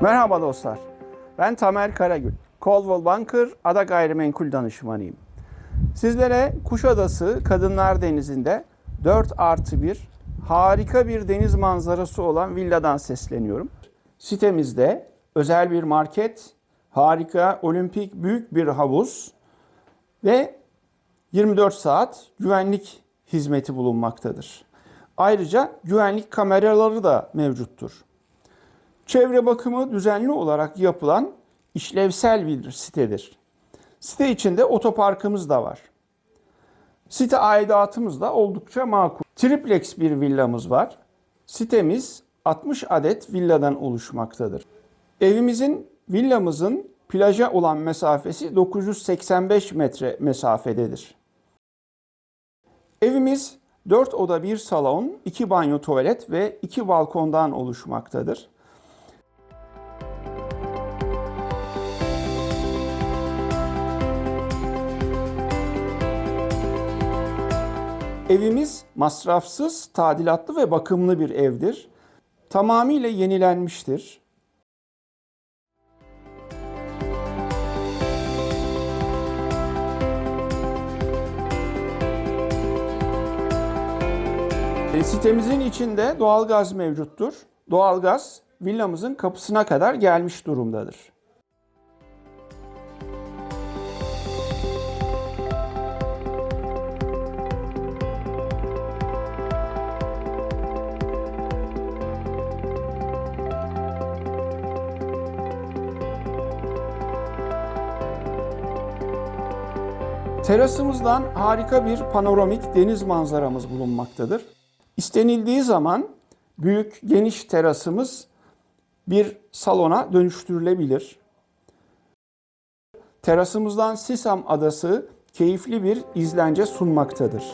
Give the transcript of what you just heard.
Merhaba dostlar. Ben Tamer Karagül. Coldwell Banker Ada Gayrimenkul Danışmanıyım. Sizlere Kuşadası Kadınlar Denizi'nde 4 artı 1 harika bir deniz manzarası olan villadan sesleniyorum. Sitemizde özel bir market, harika olimpik büyük bir havuz ve 24 saat güvenlik hizmeti bulunmaktadır. Ayrıca güvenlik kameraları da mevcuttur. Çevre bakımı düzenli olarak yapılan işlevsel bir sitedir. Site içinde otoparkımız da var. Site aidatımız da oldukça makul. Triplex bir villamız var. Sitemiz 60 adet villadan oluşmaktadır. Evimizin, villamızın plaja olan mesafesi 985 metre mesafededir. Evimiz 4 oda 1 salon, 2 banyo tuvalet ve 2 balkondan oluşmaktadır. Evimiz masrafsız, tadilatlı ve bakımlı bir evdir. Tamamıyla yenilenmiştir. E, Sitemizin içinde doğalgaz mevcuttur. Doğalgaz villamızın kapısına kadar gelmiş durumdadır. Terasımızdan harika bir panoramik deniz manzaramız bulunmaktadır. İstenildiği zaman büyük geniş terasımız bir salona dönüştürülebilir. Terasımızdan Sisam Adası keyifli bir izlence sunmaktadır.